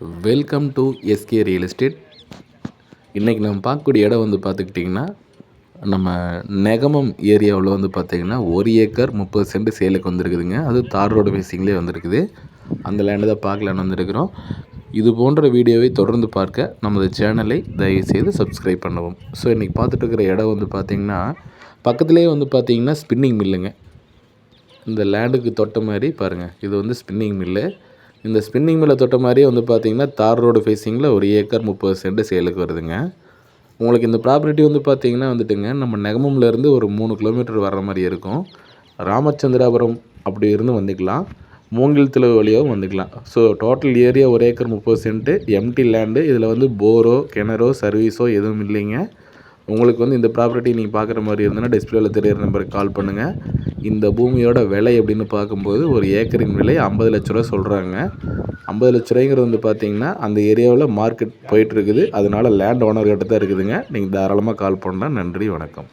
Welcome to SK real estate இன்றைக்கி நம்ம பார்க்கக்கூடிய இடம் வந்து பார்த்துக்கிட்டிங்கன்னா நம்ம நெகமம் ஏரியாவில் வந்து பார்த்திங்கன்னா ஒரு ஏக்கர் முப்பது சென்ட் சேலுக்கு வந்திருக்குதுங்க. அது தார் ரோடு ஃபேஸிங்லேயே வந்திருக்குது. அந்த லேண்டு தான் பார்க்கலான்னு வந்திருக்கிறோம். இது போன்ற வீடியோவை தொடர்ந்து பார்க்க நமது சேனலை தயவுசெய்து சப்ஸ்கிரைப் பண்ணவும். ஸோ இன்றைக்கி பார்த்துட்டு இருக்கிற இடம் வந்து பார்த்திங்கன்னா பக்கத்துலேயே வந்து பார்த்திங்கன்னா ஸ்பின்னிங் மில்லுங்க இந்த லேண்டுக்கு தொட்ட மாதிரி பாருங்கள் இது வந்து ஸ்பின்னிங் மில்லு இந்த ஸ்பின்னிங் மில்லை தொட்ட மாதிரியே வந்து பார்த்திங்கன்னா தார் ரோடு ஃபேஸிங்கில் ஒரு ஏக்கர் முப்பது சென்ட் சேலுக்கு வருதுங்க. உங்களுக்கு இந்த ப்ராப்பர்ட்டி வந்து பார்த்திங்கன்னா வந்துட்டுங்க நம்ம நெகமம்லேருந்து ஒரு மூணு கிலோமீட்டர் வர்ற மாதிரி இருக்கும். ராமச்சந்திராபுரம் அப்படி இருந்து வந்துக்கலாம். மூங்கில் மூங்கில்துளை வழியாகவும் வந்துக்கலாம். ஸோ டோட்டல் ஏரியா ஒரு ஏக்கர் முப்பது சென்ட்டு எம்டி லேண்டு இதில் வந்து போரோ கிணறோ சர்வீஸோ எதுவும் இல்லைங்க. உங்களுக்கு வந்து இந்த ப்ராப்பர்ட்டி நீங்கள் பார்க்குற மாதிரி இருந்ததுன்னா டிஸ்பிளேல தெரியிற நம்பருக்கு கால் பண்ணுங்கள் இந்த பூமியோட விலை அப்படின்னு பார்க்கும்போது ஒரு ஏக்கரின் விலை ஐம்பது லட்ச ரூபா சொல்கிறாங்க ஐம்பது லட்ச ரூபாய்ங்கிறது வந்து பார்த்தீங்கன்னா அந்த ஏரியாவில் மார்க்கெட் போயிட்டுருக்குது அதனால் லேண்ட் ஓனர்கிட்ட தான் இருக்குதுங்க. நீங்கள் தாராளமாக கால் பண்ணால் நன்றி வணக்கம்.